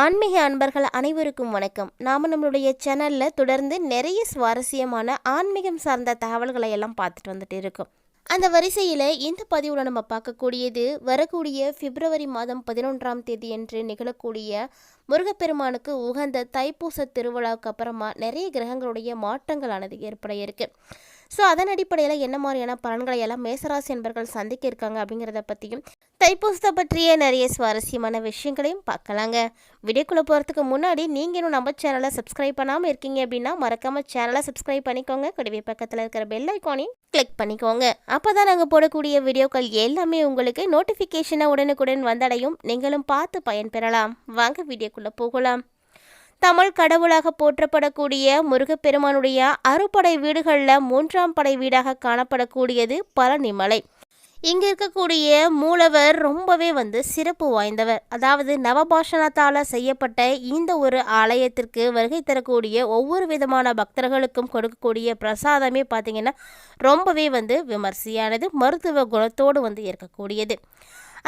ஆன்மீக அன்பர்கள் அனைவருக்கும் வணக்கம். நாம் நம்மளுடைய சேனலில் தொடர்ந்து நிறைய சுவாரஸ்யமான ஆன்மீகம் சார்ந்த தகவல்களை எல்லாம் பார்த்துட்டு வந்துட்டு இருக்கோம். அந்த வரிசையில் இந்த பதிவில் நம்ம பார்க்கக்கூடியது வரக்கூடிய பிப்ரவரி மாதம் பதினொன்றாம் தேதி என்று நிகழக்கூடிய முருகப்பெருமானுக்கு உகந்த தைப்பூச திருவிழாவுக்கு அப்புறமா நிறைய கிரகங்களுடைய மாற்றங்களானது ஏற்பட இருக்குது ஸோ அதன் அடிப்படையில் என்ன மாதிரியான பலன்களை எல்லாம் மேசராசி என்பர்கள் சந்திக்க இருக்காங்க அப்படிங்கிறத பற்றியும் தைப்பூசத்தை பற்றிய நிறைய சுவாரஸ்யமான விஷயங்களையும் பார்க்கலாங்க. வீடியோக்குள்ளே போகிறதுக்கு முன்னாடி நீங்கள் இன்னும் நம்ம சேனலை சப்ஸ்கிரைப் பண்ணாமல் இருக்கீங்க அப்படின்னா மறக்காமல் சேனலை சப்ஸ்கிரைப் பண்ணிக்கோங்க. கூடவே பக்கத்தில் இருக்கிற பெல் ஐக்கானையும் கிளிக் பண்ணிக்கோங்க. அப்போ தான் நாங்கள் போடக்கூடிய வீடியோக்கள் எல்லாமே உங்களுக்கு நோட்டிஃபிகேஷனை உடனுக்குடன் வந்தடையும். நீங்களும் பார்த்து பயன்பெறலாம். வாங்க வீடியோக்குள்ளே போகலாம். தமிழ் கடவுளாக போற்றப்படக்கூடிய முருகப்பெருமானுடைய அறுபடை வீடுகளில் மூன்றாம் படை வீடாக காணப்படக்கூடியது பழனிமலை. இங்கே இருக்கக்கூடிய மூலவர் ரொம்பவே வந்து சிறப்பு வாய்ந்தவர். அதாவது நவபாஷணத்தால் செய்யப்பட்ட இந்த ஒரு ஆலயத்திற்கு வருகை தரக்கூடிய ஒவ்வொரு விதமான பக்தர்களுக்கும் கொடுக்கக்கூடிய பிரசாதமே பார்த்திங்கன்னா ரொம்பவே வந்து விமர்சையானது மருத்துவ குணத்தோடு வந்து இருக்கக்கூடியது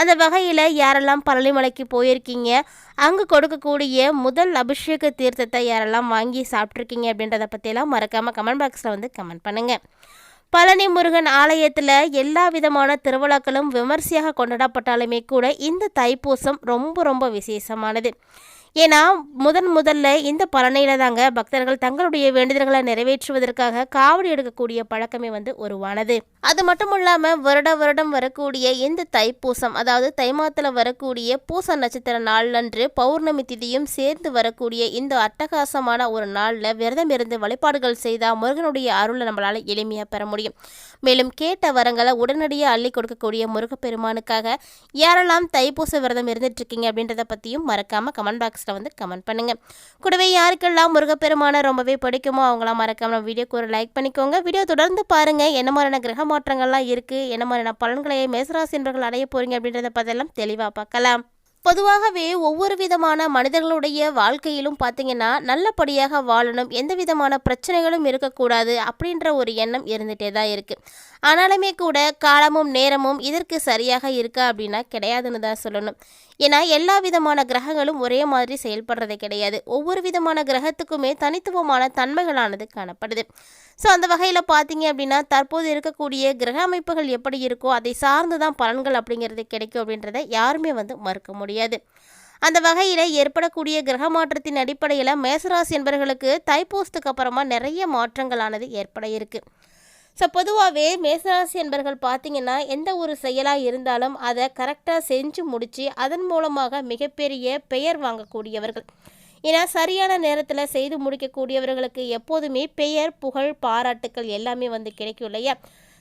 அந்த வகையில் யாரெல்லாம் பழனிமலைக்கு போயிருக்கீங்க? அங்கே கொடுக்கக்கூடிய முதல் அபிஷேக தீர்த்தத்தை யாரெல்லாம் வாங்கி சாப்பிட்ருக்கீங்க அப்படின்றத பற்றியெல்லாம் மறக்காமல் கமெண்ட் பாக்ஸில் வந்து கமெண்ட் பண்ணுங்கள் பழனி முருகன் ஆலயத்தில் எல்லா விதமான திருவிழாக்களும் விமர்சையாக கொண்டாடப்பட்டாலுமே கூட இந்த தைப்பூசம் ரொம்ப ரொம்ப விசேஷமானது. ஏன்னா முதன் முதல்ல இந்த பலனையில் தாங்க பக்தர்கள் தங்களுடைய வேண்டுதல்களை நிறைவேற்றுவதற்காக காவடி எடுக்கக்கூடிய பழக்கமே வந்து உருவானது. அது மட்டும் இல்லாமல் வருட வருடம் வரக்கூடிய இந்த தைப்பூசம் அதாவது தை மாதத்தில் வரக்கூடிய பூச நட்சத்திர நாளன்று பௌர்ணமி திதியும் சேர்ந்து வரக்கூடிய இந்த அட்டகாசமான ஒரு நாளில் விரதம் இருந்து வழிபாடுகள் செய்தால் முருகனுடைய அருளை நம்மளால் எளிமையாக பெற முடியும். மேலும் கேட்ட வரங்களை உடனடியாக அள்ளி கொடுக்கக்கூடிய முருகப்பெருமானுக்காக யாரெல்லாம் தைப்பூச விரதம் இருந்துட்டு இருக்கீங்க அப்படின்றத பற்றியும் மறக்காமல் கமெண்ட் பாக்ஸ் பாக்ஸில் வந்து கமெண்ட் பண்ணுங்கள் கூடவே யாருக்கெல்லாம் முருகப்பெருமானை ரொம்பவே பிடிக்குமோ அவங்களாம் மறக்காம வீடியோக்கு ஒரு லைக் பண்ணிக்கோங்க. வீடியோ தொடர்ந்து பாருங்கள் என்ன மாதிரியான கிரக மாற்றங்கள்லாம் இருக்குது என்ன மாதிரியான பலன்களை மேசராசி என்பர்கள் அடைய போகிறீங்க அப்படின்றத பற்றியெல்லாம் தெளிவாக பார்க்கலாம். பொதுவாகவே ஒவ்வொரு விதமான மனிதர்களுடைய வாழ்க்கையிலும் பார்த்தீங்கன்னா நல்லபடியாக வாழணும். எந்த விதமான பிரச்சனைகளும் இருக்கக்கூடாது அப்படின்ற ஒரு எண்ணம் இருந்துகிட்டே தான் இருக்குது ஆனாலுமே கூட காலமும் நேரமும் இதற்கு சரியாக இருக்கா அப்படின்னா கிடையாதுன்னு தான் சொல்லணும். ஏன்னா எல்லா விதமான கிரகங்களும் ஒரே மாதிரி செயல்படுறது கிடையாது. ஒவ்வொரு விதமான கிரகத்துக்குமே தனித்துவமான தன்மைகளானது காணப்படுது. ஸோ அந்த வகையில் பார்த்தீங்க அப்படின்னா தற்போது இருக்கக்கூடிய கிரக அமைப்புகள் எப்படி இருக்கோ அதை சார்ந்து தான் பலன்கள் அப்படிங்கிறது கிடைக்கும் அப்படின்றத யாருமே வந்து மறுக்க முடியாது. அந்த வகையில் ஏற்படக்கூடிய கிரக மாற்றத்தின் அடிப்படையில் மேசராசி என்பவர்களுக்கு தைப்பூசத்துக்கு அப்புறமா நிறைய மாற்றங்களானது ஏற்பட இருக்குது ஸோ பொதுவாகவே மேசராசி என்பர்கள் பார்த்தீங்கன்னா எந்த ஒரு செயலாக இருந்தாலும் அதை கரெக்டாக செஞ்சு முடித்து அதன் மூலமாக மிகப்பெரிய பெயர் வாங்கக்கூடியவர்கள். ஏன்னா சரியான நேரத்தில் செய்து முடிக்கக்கூடியவர்களுக்கு எப்போதுமே பெயர் புகழ் பாராட்டுக்கள் எல்லாமே வந்து கிடைக்கும் இல்லையா?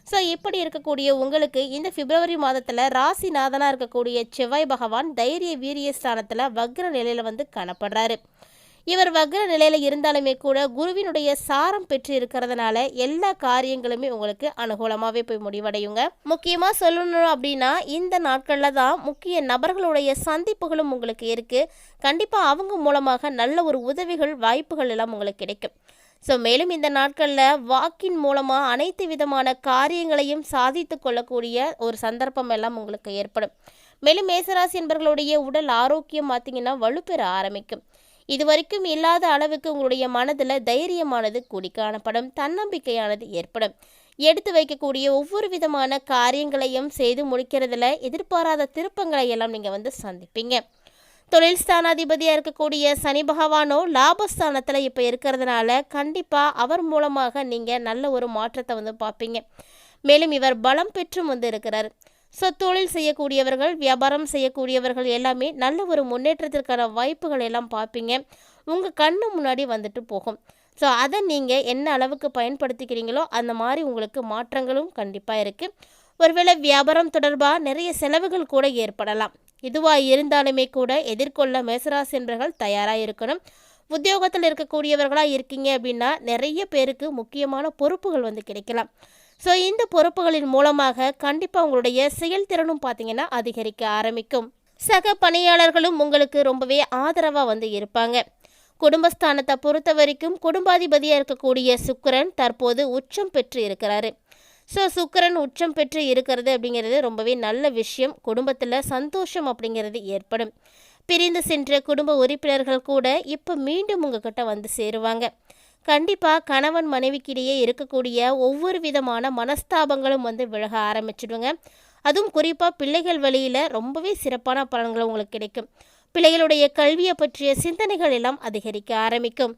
ஸோ இப்படி இருக்கக்கூடிய உங்களுக்கு இந்த பிப்ரவரி மாதத்தில் ராசிநாதனாக இருக்கக்கூடிய செவ்வாய் பகவான் தைரிய வீரிய ஸ்தானத்தில் வக்ர நிலையில் வந்து காணப்படுறாரு. இவர் வக்ர நிலையில் இருந்தாலுமே கூட குருவினுடைய சாரம் பெற்று இருக்கிறதுனால எல்லா காரியங்களுமே உங்களுக்கு அனுகூலமாகவே போய் முடிவடையுங்க. முக்கியமாக சொல்லணும் அப்படின்னா இந்த நாட்களில் தான் முக்கிய நபர்களுடைய சந்திப்புகளும் உங்களுக்கு இருக்குது கண்டிப்பாக அவங்க மூலமாக நல்ல ஒரு உதவிகள் வாய்ப்புகள் எல்லாம் உங்களுக்கு கிடைக்கும். ஸோ மேலும் இந்த நாட்களில் வாக்கின் மூலமாக அனைத்து விதமான காரியங்களையும் சாதித்து கொள்ளக்கூடிய ஒரு சந்தர்ப்பம் எல்லாம் உங்களுக்கு ஏற்படும். மேலும் மேசராசி என்பர்களுடைய உடல் ஆரோக்கியம் பார்த்தீங்கன்னா வலுப்பெற ஆரம்பிக்கும். இது வரைக்கும் இல்லாத அளவுக்கு உங்களுடைய மனதில் தைரியமானது கூடி காணப்படும் தன்னம்பிக்கையானது ஏற்படும். எடுத்து வைக்கக்கூடிய ஒவ்வொரு விதமான காரியங்களையும் செய்து முடிக்கிறதுல எதிர்பாராத திருப்பங்களை எல்லாம் நீங்கள் வந்து சந்திப்பீங்க. தொழில் ஸ்தானாதிபதியாக இருக்கக்கூடிய சனி பகவானோ லாபஸ்தானத்தில் இப்போ இருக்கிறதுனால கண்டிப்பாக அவர் மூலமாக நீங்கள் நல்ல ஒரு மாற்றத்தை வந்து பார்ப்பீங்க. மேலும் இவர் பலம் பெற்றும் வந்து இருக்கிறார். ஸோ தொழில் செய்யக்கூடியவர்கள் வியாபாரம் செய்யக்கூடியவர்கள் எல்லாமே நல்ல ஒரு முன்னேற்றத்திற்கான வாய்ப்புகள் எல்லாம் பார்ப்பீங்க. உங்கள் கண்ணு முன்னாடி வந்துட்டு போகும். ஸோ அதை நீங்கள் என்ன அளவுக்கு பயன்படுத்திக்கிறீங்களோ அந்த மாதிரி உங்களுக்கு மாற்றங்களும் கண்டிப்பாக இருக்குது ஒருவேளை வியாபாரம் தொடர்பாக நிறைய செலவுகள் கூட ஏற்படலாம். இதுவாக இருந்தாலுமே கூட எதிர்கொள்ள மேசராசி என்பர்கள் தயாராக இருக்கணும். உத்தியோகத்தில் இருக்கக்கூடியவர்களாக இருக்கீங்க அப்படின்னா நிறைய பேருக்கு முக்கியமான பொறுப்புகள் வந்து கிடைக்கலாம். ஸோ இந்த பொறுப்புகளின் மூலமாக கண்டிப்பாக உங்களுடைய செயல்திறனும் பார்த்தீங்கன்னா அதிகரிக்க ஆரம்பிக்கும். சக பணியாளர்களும் உங்களுக்கு ரொம்பவே ஆதரவாக வந்து இருப்பாங்க. குடும்பஸ்தானத்தை பொறுத்த வரைக்கும் குடும்பாதிபதியாக இருக்கக்கூடிய சுக்கரன் தற்போது உச்சம் பெற்று இருக்கிறாரு. ஸோ சுக்கரன் உச்சம் பெற்று இருக்கிறது அப்படிங்கிறது ரொம்பவே நல்ல விஷயம். குடும்பத்தில் சந்தோஷம் அப்படிங்கிறது ஏற்படும். பிரிந்து சென்ற குடும்ப உறுப்பினர்கள் கூட இப்போ மீண்டும் உங்ககிட்ட வந்து சேருவாங்க. கண்டிப்பாக கணவன் மனைவிக்கிடையே இருக்கக்கூடிய ஒவ்வொரு விதமான மனஸ்தாபங்களும் வந்து விலக ஆரம்பிச்சிடுங்க. அதுவும் குறிப்பாக பிள்ளைகள் வழியில் ரொம்பவே சிறப்பான பலன்கள் உங்களுக்கு கிடைக்கும். பிள்ளைகளுடைய கல்வியை பற்றிய சிந்தனைகள் எல்லாம் அதிகரிக்க ஆரம்பிக்கும்.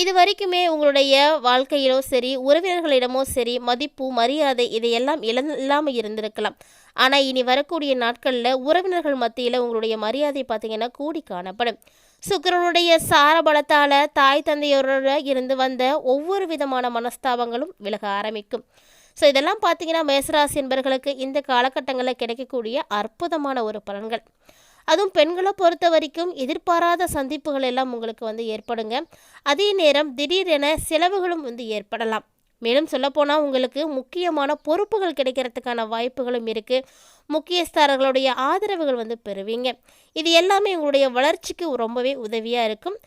இது வரைக்குமே உங்களுடைய வாழ்க்கையிலோ சரி உறவினர்களிடமோ சரி மதிப்பு மரியாதை இதையெல்லாம் இல்லாமல் இருந்திருக்கலாம். ஆனால் இனி வரக்கூடிய நாட்களில் உறவினர்கள் மத்தியில் உங்களுடைய மரியாதை பார்த்திங்கன்னா கூடி காணப்படும். சுக்கரனுடைய சார பலத்தால் தாய் தந்தையோட இருந்து வந்த ஒவ்வொரு விதமான மனஸ்தாபங்களும் விலக ஆரம்பிக்கும். ஸோ இதெல்லாம் பார்த்தீங்கன்னா மேசராசி என்பர்களுக்கு இந்த காலகட்டங்களில் கிடைக்கக்கூடிய அற்புதமான ஒரு பலன்கள். அதுவும் பெண்களை பொறுத்த வரைக்கும் எதிர்பாராத சந்திப்புகள் எல்லாம் உங்களுக்கு வந்து ஏற்படுங்க. அதே நேரம் திடீரென செலவுகளும் வந்து ஏற்படலாம். மேலும் சொல்லப்போனால் உங்களுக்கு முக்கியமான பொறுப்புகள் கிடைக்கிறதுக்கான வாய்ப்புகளும் இருக்குது முக்கியஸ்தாரர்களுடைய ஆதரவுகள் வந்து பெறுவீங்க. இது எல்லாமே உங்களுடைய வளர்ச்சிக்கு ரொம்பவே உதவியாக இருக்கும்.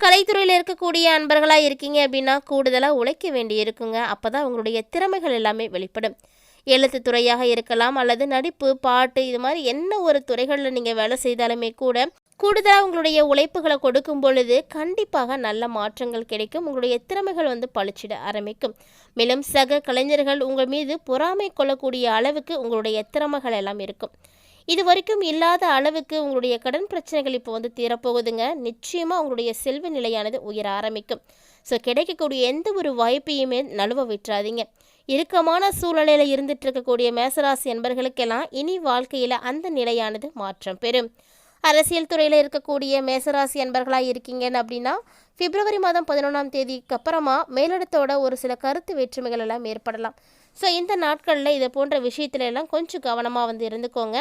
கலைத்துறையில் இருக்கக்கூடிய அன்பர்களாக இருக்கீங்க அப்படின்னா கூடுதலாக உழைக்க வேண்டி இருக்குங்க. அப்போ தான் உங்களுடைய திறமைகள் எல்லாமே வெளிப்படும். எழுத்து துறையாக இருக்கலாம் அல்லது நடிப்பு பாட்டு இது மாதிரி என்ன ஒரு துறைகளில் நீங்கள் வேலை செய்தாலுமே கூட கூடுதலாக உங்களுடைய உழைப்புகளை கொடுக்கும் பொழுது கண்டிப்பாக நல்ல மாற்றங்கள் கிடைக்கும். உங்களுடைய திறமைகள் வந்து பழிச்சிட ஆரம்பிக்கும். மேலும் சக கலைஞர்கள் உங்கள் மீது பொறாமை கொள்ளக்கூடிய அளவுக்கு உங்களுடைய திறமைகள் எல்லாம் இருக்கும். இது வரைக்கும் இல்லாத அளவுக்கு உங்களுடைய கடன் பிரச்சனைகள் இப்போ வந்து தீரப்போகுதுங்க. நிச்சயமாக உங்களுடைய செல்வ நிலையானது உயர ஆரம்பிக்கும். ஸோ கிடைக்கக்கூடிய எந்த ஒரு வாய்ப்பையுமே நழுவ விட்டுறாதீங்க. இறுக்கமான சூழ்நிலையில் இருந்துட்டு இருக்கக்கூடிய மேசராசி என்பர்களுக்கெல்லாம் இனி வாழ்க்கையில் அந்த நிலையானது மாற்றம் பெறும். அரசியல் துறையில் இருக்கக்கூடிய மேசராசி அன்பர்களாக இருக்கீங்கன்னு அப்படின்னா பிப்ரவரி மாதம் பதினொன்றாம் தேதிக்கு அப்புறமா மேலிடத்தோட ஒரு சில கருத்து வேற்றுமைகள் எல்லாம் ஏற்படலாம். ஸோ இந்த நாட்களில் இதை போன்ற விஷயத்துல எல்லாம் கொஞ்சம் கவனமாக வந்து இருந்துக்கோங்க.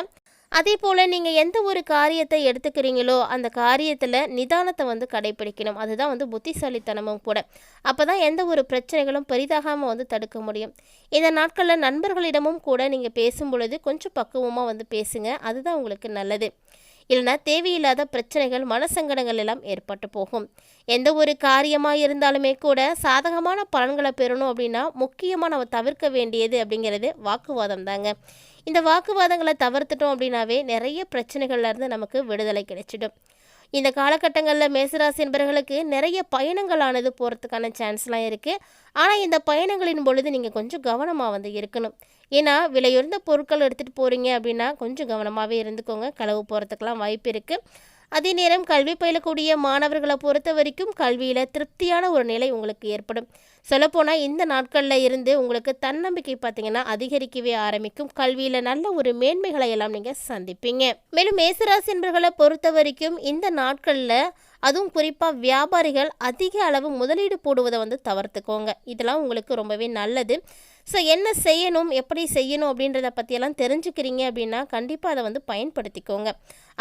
அதே போல் நீங்கள் எந்த ஒரு காரியத்தை எடுத்துக்கிறீங்களோ அந்த காரியத்தில் நிதானத்தை வந்து கடைபிடிக்கணும். அதுதான் வந்து புத்திசாலித்தனமும் கூட. அப்போ தான் எந்த ஒரு பிரச்சனைகளும் பெரிதாகாமல் வந்து தடுக்க முடியும். இந்த நாட்களில் நண்பர்களிடமும் கூட நீங்கள் பேசும் பொழுது கொஞ்சம் பக்குவமாக வந்து பேசுங்க. அதுதான் உங்களுக்கு நல்லது. இல்லைனா தேவையில்லாத பிரச்சனைகள் மனசங்கடங்கள் எல்லாம் ஏற்பட்டு போகும். எந்த ஒரு காரியமாக இருந்தாலுமே கூட சாதகமான பலன்களை பெறணும் அப்படின்னா முக்கியமாக நம்ம தவிர்க்க வேண்டியது அப்படிங்கிறது வாக்குவாதம் தாங்க இந்த வாக்குவாதங்களை தவிர்த்துட்டோம் அப்படின்னாவே நிறைய பிரச்சனைகள்லேருந்து நமக்கு விடுதலை கிடைச்சிடும். இந்த காலகட்டங்களில் மேசராசி என்பவர்களுக்கு நிறைய பயணங்களானது போகிறதுக்கான சான்ஸ்லாம் இருக்குது ஆனால் இந்த பயணங்களின் பொழுது நீங்கள் கொஞ்சம் கவனமாக வந்து இருக்கணும். ஏன்னா விலையுறந்த பொருட்கள் எடுத்துகிட்டு போகிறீங்க அப்படின்னா கொஞ்சம் கவனமாகவே இருந்துக்கோங்க. களவு போகிறதுக்கெலாம் வாய்ப்பு இருக்குது அதே நேரம் கல்வி பயிலக்கூடிய மாணவர்களை பொறுத்த வரைக்கும் கல்வியில் திருப்தியான ஒரு நிலை உங்களுக்கு ஏற்படும். சொல்லப்போனால் இந்த நாட்களில் இருந்து உங்களுக்கு தன்னம்பிக்கை பார்த்தீங்கன்னா அதிகரிக்கவே ஆரம்பிக்கும். கல்வியில் நல்ல ஒரு மேன்மைகளை எல்லாம் நீங்கள் சந்திப்பீங்க. மேலும் மேசராசி என்பர்களை பொறுத்த வரைக்கும் இந்த நாட்களில் அதுவும் குறிப்பாக வியாபாரிகள் அதிக அளவு முதலீடு போடுவதை வந்து தவிர்த்துக்கோங்க. இதெல்லாம் உங்களுக்கு ரொம்பவே நல்லது. ஸோ என்ன செய்யணும் எப்படி செய்யணும் அப்படின்றத பற்றியெல்லாம் தெரிஞ்சுக்கிறீங்க அப்படின்னா கண்டிப்பாக அதை வந்து பயன்படுத்திக்கோங்க.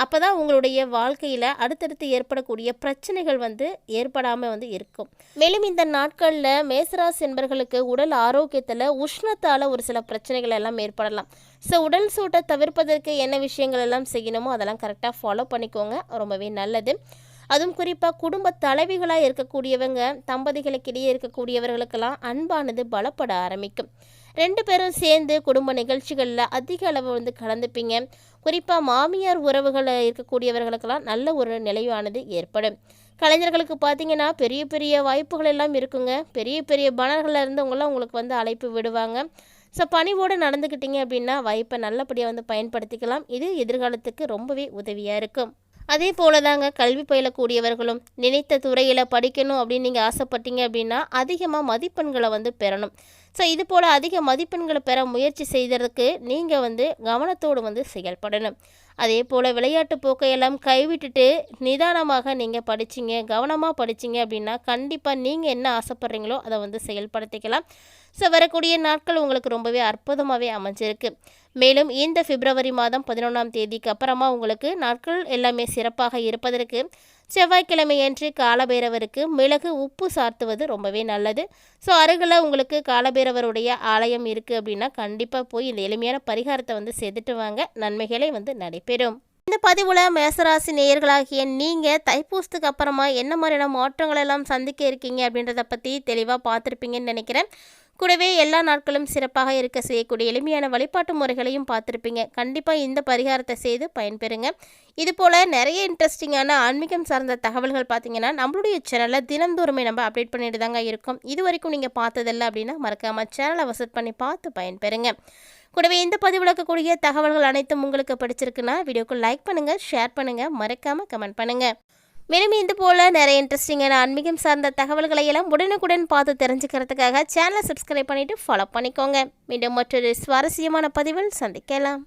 அப்போ தான் உங்களுடைய வாழ்க்கையில் அடுத்தடுத்து ஏற்படக்கூடிய பிரச்சனைகள் வந்து ஏற்படாமல் வந்து இருக்கும். மேலும் இந்த நாட்களில் மேசராசி என்பர்களுக்கு உடல் ஆரோக்கியத்தில் உஷ்ணத்தால் ஒரு சில பிரச்சனைகள் எல்லாம் ஏற்படலாம். ஸோ உடல் சூட்டை தவிர்ப்பதற்கு என்ன விஷயங்கள் எல்லாம் செய்யணுமோ அதெல்லாம் கரெக்டாக ஃபாலோ பண்ணிக்கோங்க. ரொம்பவே நல்லது. அதுவும் குறிப்பாக குடும்ப தலைவிகளாக இருக்கக்கூடியவங்க தம்பதிகளுக்கிடையே இருக்கக்கூடியவர்களுக்கெல்லாம் அன்பானது பலப்பட ஆரம்பிக்கும். ரெண்டு பேரும் சேர்ந்து குடும்ப நிகழ்ச்சிகளில் அதிக அளவு வந்து கலந்துப்பீங்க. குறிப்பாக மாமியார் உறவுகளில் இருக்கக்கூடியவர்களுக்கெல்லாம் நல்ல ஒரு நிலைவானது ஏற்படும். கலைஞர்களுக்கு பார்த்தீங்கன்னா பெரிய பெரிய வாய்ப்புகள் எல்லாம் இருக்குங்க. பெரிய பெரிய பணர்களில் இருந்தவங்களாம் உங்களுக்கு வந்து அழைப்பு விடுவாங்க. ஸோ பணிவோடு நடந்துக்கிட்டீங்க அப்படின்னா வாய்ப்பை நல்லபடியாக வந்து பயன்படுத்திக்கலாம். இது எதிர்காலத்துக்கு ரொம்பவே உதவியாக இருக்கும். அதே போல தாங்க கல்வி பயிலக்கூடியவர்களும் நினைத்த துறையில் படிக்கணும் அப்படின்னு நீங்கள் ஆசைப்பட்டீங்க அப்படின்னா அதிகமாக மதிப்பெண்களை வந்து பெறணும். ஸோ இது போல் அதிக மதிப்பெண்களை பெற முயற்சி செய்கிறதுக்கு நீங்கள் வந்து கவனத்தோடு வந்து செயல்படணும். அதே போல் விளையாட்டு போக்கையெல்லாம் கைவிட்டுட்டு நிதானமாக நீங்கள் படிச்சிங்க கவனமாக படிச்சிங்க அப்படின்னா கண்டிப்பாக நீங்கள் என்ன ஆசைப்பட்றீங்களோ அதை வந்து செயல்படுத்திக்கலாம். ஸோ வரக்கூடிய நாட்கள் உங்களுக்கு ரொம்பவே அற்புதமாகவே அமைஞ்சிருக்கு. மேலும் இந்த பிப்ரவரி மாதம் பதினொன்றாம் தேதிக்கு அப்புறமா உங்களுக்கு நாட்கள் எல்லாமே சிறப்பாக இருப்பதற்கு செவ்வாய்க்கிழமையன்று காலபைரவருக்கு மிளகு உப்பு சார்த்துவது ரொம்பவே நல்லது. ஸோ அருகில் உங்களுக்கு காலபைரவருடைய ஆலயம் இருக்குது அப்படின்னா கண்டிப்பாக போய் இந்த எளிமையான பரிகாரத்தை வந்து செதுட்டு வாங்க. நன்மைகளை வந்து நடைபெறும். இந்த பதிவில் மேசராசி நேயர்களாகிய நீங்கள் தைப்பூசத்துக்கு அப்புறமா என்ன மாதிரியான மாற்றங்கள் எல்லாம் சந்திக்க இருக்கீங்க அப்படின்றத பற்றி தெளிவாக பார்த்துருப்பீங்கன்னு நினைக்கிறேன். கூடவே எல்லா நாட்களும் சிறப்பாக இருக்க செய்யக்கூடிய எளிமையான வழிபாட்டு முறைகளையும் பார்த்துருப்பீங்க. கண்டிப்பாக இந்த பரிகாரத்தை செய்து பயன்பெறுங்க. இது போல் நிறைய இன்ட்ரெஸ்டிங்கான ஆன்மீகம் சார்ந்த தகவல்கள் பார்த்தீங்கன்னா நம்மளுடைய சேனலில் தினந்தோறுமே நம்ம அப்டேட் பண்ணிட்டு தாங்க இருக்கோம். இது வரைக்கும் நீங்கள் பார்த்ததில்ல அப்படின்னா மறக்காமல் சேனலை விசிட் பண்ணி பார்த்து பயன்பெறுங்க. கூடவே இந்த பதிவிளக்கக்கூடிய தகவல்கள் அனைத்தும் உங்களுக்கு பிடிச்சிருக்குன்னா வீடியோக்கு லைக் பண்ணுங்கள் ஷேர் பண்ணுங்கள் மறக்காமல் கமெண்ட் பண்ணுங்கள் மேலும் இது போல் நிறைய இன்ட்ரெஸ்டிங்கான ஆன்மீகம் சார்ந்த தகவல்களை எல்லாம் உடனுக்குடன் பார்த்து தெரிஞ்சுக்கிறதுக்காக சேனலை சப்ஸ்கிரைப் பண்ணிவிட்டு ஃபாலோ பண்ணிக்கோங்க. மீண்டும் மற்றொரு சுவாரஸ்யமான பதிவில் சந்திக்கலாம்.